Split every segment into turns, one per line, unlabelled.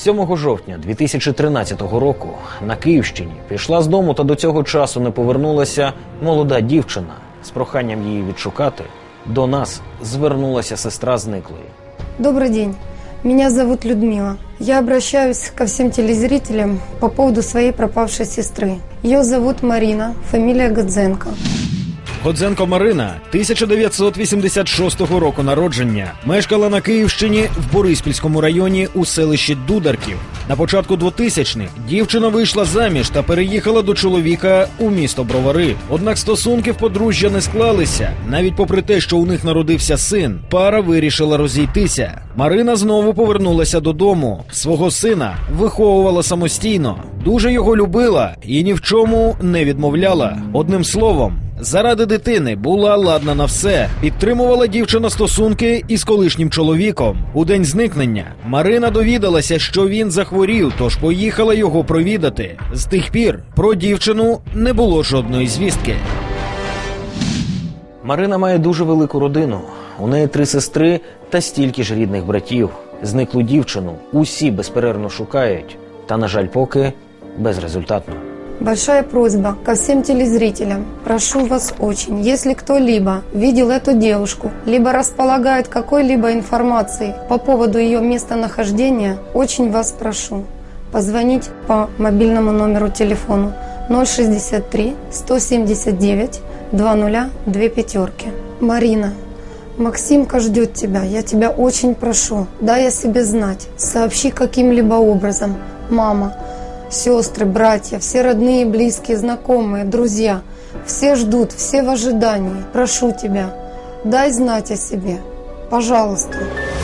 7 жовтня 2013 року на Київщині пішла з дому та до цього часу не повернулася молода дівчина. З проханням її відшукати до нас звернулася сестра зниклої.
Добрый день. Меня зовут Людмила. Я обращаюсь ко всем телезрителям по поводу своей пропавшей сестры. Ее зовут Марина, фамилия Годзенко.
Годзенко Марина 1986 року народження мешкала на Київщині в Бориспільському районі у селищі Дударків. На початку 2000-х дівчина вийшла заміж та переїхала до чоловіка у місто Бровари. Однак стосунки в подружжя не склалися. Навіть попри те, що у них народився син, пара вирішила розійтися. Марина знову повернулася додому. Свого сина виховувала самостійно, дуже його любила і ні в чому не відмовляла. Одним словом. Заради дитини була ладна на все. Підтримувала дівчина стосунки із колишнім чоловіком. У день зникнення Марина довідалася, що він захворів, тож поїхала його провідати. З тих пір про дівчину не було жодної звістки. Марина має дуже велику родину. У неї три сестри та стільки ж рідних братів. Зниклу дівчину усі безперервно шукають, та, на жаль, поки безрезультатно.
Большая просьба ко всем телезрителям. Прошу вас очень, если кто-либо видел эту девушку, либо располагает какой-либо информацией по поводу ее местонахождения, очень вас прошу позвонить по мобильному номеру телефону 063 179 20 2 пятерки. Марина, Максимка ждет тебя. Я тебя очень прошу. Дай о себе знать. Сообщи каким-либо образом. Мама, сестры, братья, все родные, близкие, знакомые, друзья. Все ждут, все в ожидании. Прошу тебя, дай знать о себе. Пожалуйста.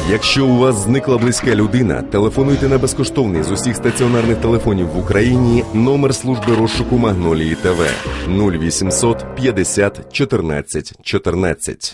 Якщо у вас зникла близька людина, телефонуйте на безкоштовний з усіх стаціонарних телефонів в Україні номер служби розшуку Магнолії ТВ 0800 50 14 14.